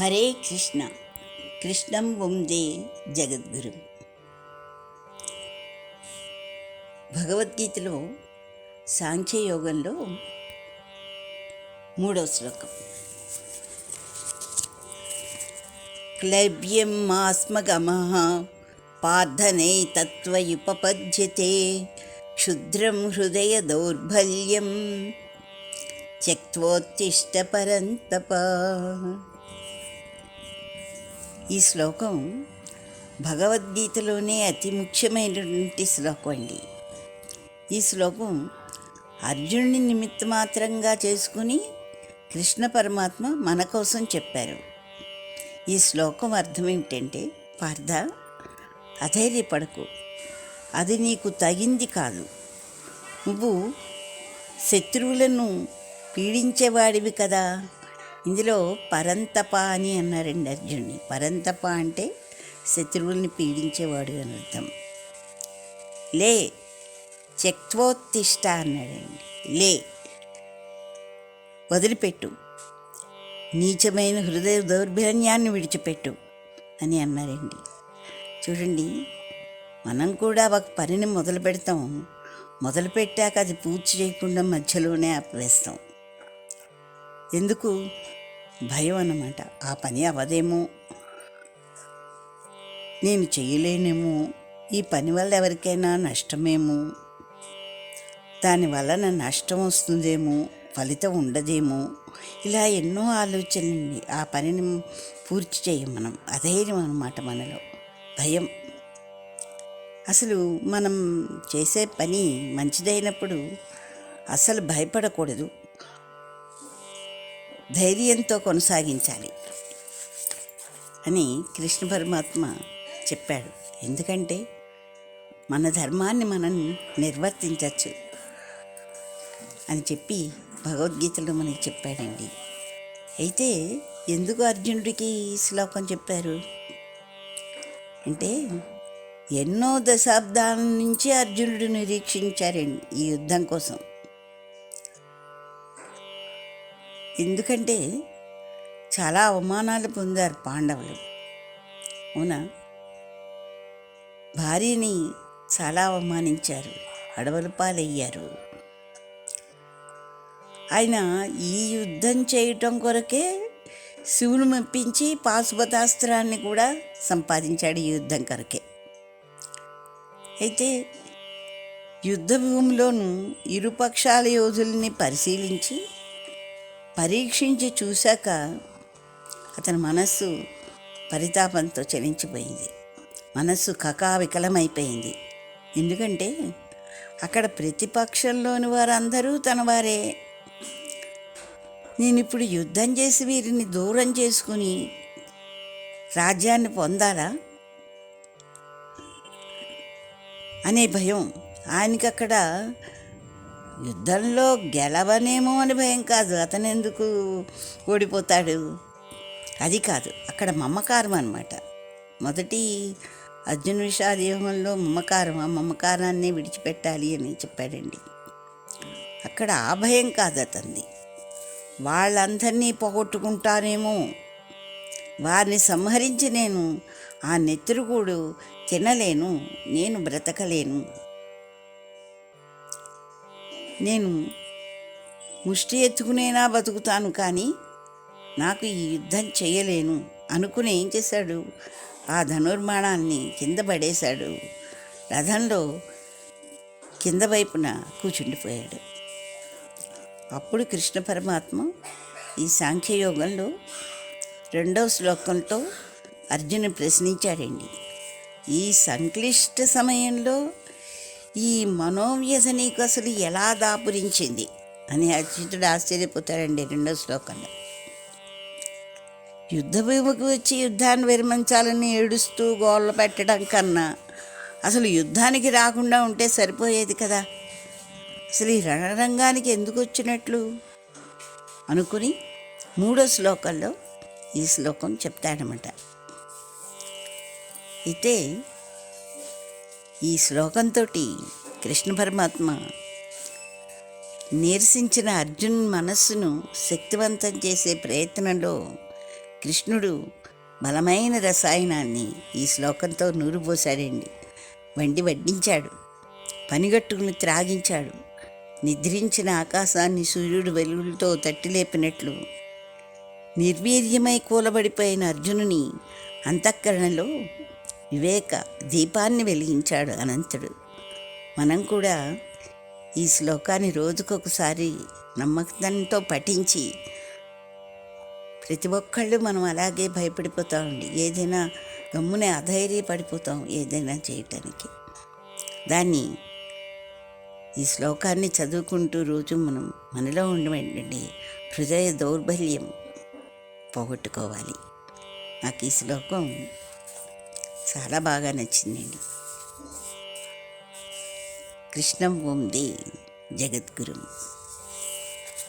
హరే కృష్ణ. కృష్ణం వందే జగద్గురు. భగవద్గీతలో సాంఖ్యయోగంలో మూడవ శ్లోకం. క్లైబ్యం మాస్మగమః పార్థనై తత్వయుపపద్యతే క్షుద్రం హృదయ దౌర్బల్యం త్యక్తోత్తిష్ట పరంతప. ఈ శ్లోకం భగవద్గీతలోనే అతి ముఖ్యమైనటువంటి శ్లోకం అండి. ఈ శ్లోకం అర్జునుని నిమిత్త మాత్రంగా చేసుకుని కృష్ణ పరమాత్మ మన కోసం చెప్పారు. ఈ శ్లోకం అర్థం ఏమిటంటే పార్థ అధైర్యపడకు. అది నీకు తగింది కాదు. నువ్వు శత్రువులను పీడించేవాడివి కదా. ఇందులో పరంతప అని అన్నారండి అర్జునుడిని పరంతప అంటే శత్రువుల్ని పీడించేవాడు అని అర్థం. లే త్యక్తోత్తిష్ట అన్నాడండి. లే వదిలిపెట్టు. నీచమైన హృదయ దౌర్బల్యాన్ని విడిచిపెట్టు అని అన్నారండి. చూడండి మనం కూడా ఒక పనిని మొదలు పెడతాం మొదలు పెట్టాక అది పూర్తి చేయకుండా మధ్యలోనే ఆపివేస్తాం ఎందుకు? భయం అన్నమాట. ఆ పని అవదేమో నేను చేయలేనేమో. ఈ పని వల్ల ఎవరికైనా నష్టమేమో. దానివల్ల నా నష్టం వస్తుందేమో. ఫలితం ఉండదేమో. ఇలా ఎన్నో ఆలోచనలు ఆ పనిని పూర్తి చేయం మనం. అధైర్యం అన్నమాట మనలో. భయం. అసలు మనం చేసే పని మంచిదైనప్పుడు అసలు భయపడకూడదు. ధైర్యంతో కొనసాగించాలి అని కృష్ణ పరమాత్మ చెప్పాడు. ఎందుకంటే మన ధర్మాన్ని మనం నిర్వర్తించవచ్చు అని చెప్పి భగవద్గీతలో మనకి చెప్పాడండి. అయితే ఎందుకు అర్జునుడికి ఈ శ్లోకం చెప్పారు? అంటే ఎన్నో దశాబ్దాల నుంచి అర్జునుడు నిరీక్షించారండి ఈ యుద్ధం కోసం. ఎందుకంటే చాలా అవమానాలు పొందారు పాండవులు. అవునా? భార్యని చాలా అవమానించారు అడవుల పాలయ్యారు. ఆయన ఈ యుద్ధం చేయటం కొరకే శివుని మెప్పించి పాశుపతాస్త్రాన్ని కూడా సంపాదించాడు ఈ యుద్ధం కొరకే. అయితే యుద్ధ భూమిలోను ఇరుపక్షాల యోధుల్ని పరిశీలించి పరీక్షించి చూశాక అతని మనస్సు పరితాపంతో చలించిపోయింది. మనస్సు కకావికలమైపోయింది. ఎందుకంటే అక్కడ ప్రతిపక్షంలోని వారందరూ తన వారే నేను ఇప్పుడు యుద్ధం చేసి వీరిని దూరం చేసుకుని రాజ్యాన్ని పొందాలా? అనే భయం ఆయనకి అక్కడ యుద్ధంలో గెలవనేమో అని భయం కాదు. అతను ఎందుకు ఓడిపోతాడు? అది కాదు. అక్కడ మమకారం అనమాట మొదటి అర్జున విషాదేహంలో మమకారం ఆ మమకారాన్ని విడిచిపెట్టాలి అని చెప్పాడండి. అక్కడ ఆ భయం కాదు అతన్ని వాళ్ళందరినీ పోగొట్టుకుంటానేమో వారిని సంహరించి నేను ఆ నెత్తురుగూడు తినలేను నేను బ్రతకలేను నేను ముష్టి ఎత్తుకునేనా బతుకుతాను కానీ నాకు ఈ యుద్ధం చేయలేను అనుకుని ఏం చేశాడు? ఆ ధనుర్మాణాన్ని కింద పడేశాడు. రథంలో కింద వైపున కూర్చుండిపోయాడు అప్పుడు కృష్ణ పరమాత్మ ఈ సాంఖ్యయోగంలో రెండవ శ్లోకంతో అర్జును ప్రశ్నించాడండి. ఈ సంక్లిష్ట సమయంలో ఈ మనోవ్యసనీకు అసలు ఎలా దాపురించింది? అని అర్జునుడు ఆశ్చర్యపోతాడండి రెండో శ్లోకంలో. యుద్ధభూమికి వచ్చి యుద్ధాన్ని విరమించాలని ఏడుస్తూ గోళ్ళ పెట్టడం కన్నా అసలు యుద్ధానికి రాకుండా ఉంటే సరిపోయేది కదా? అసలు ఈ రణరంగానికి ఎందుకు వచ్చినట్లు? అనుకుని మూడో శ్లోకంలో ఈ శ్లోకం చెప్తాడనమాట. అయితే ఈ శ్లోకంతో కృష్ణ పరమాత్మ నీరసించిన అర్జున్ మనస్సును శక్తివంతం చేసే ప్రయత్నంలో కృష్ణుడు బలమైన రసాయనాన్ని ఈ శ్లోకంతో నూరుపోశాడండి వండి వడ్డించాడు. పనిగట్టుకుని త్రాగించాడు. నిద్రించిన ఆకాశాన్ని సూర్యుడు వెలుగులతో తట్టిలేపినట్లు నిర్వీర్యమై కూలబడిపోయిన అర్జునుని అంతఃకరణలో వివేక దీపాన్ని వెలిగించాడు అనంతుడు. మనం కూడా ఈ శ్లోకాన్ని రోజుకొకసారి నమ్మకంతో పఠించి ప్రతి ఒక్కళ్ళు మనం అలాగే భయపడిపోతామండి. ఏదైనా గమ్మునే అధైర్యపడిపోతాం ఏదైనా చేయటానికి. దాన్ని ఈ శ్లోకాన్ని చదువుకుంటూ రోజు మనం మనలో ఉండమండి. హృదయ దౌర్బల్యం పోగొట్టుకోవాలి. నాకు ఈ శ్లోకం చాలా బాగా నచ్చిందండి. కృష్ణం ఉంది జగద్గురు.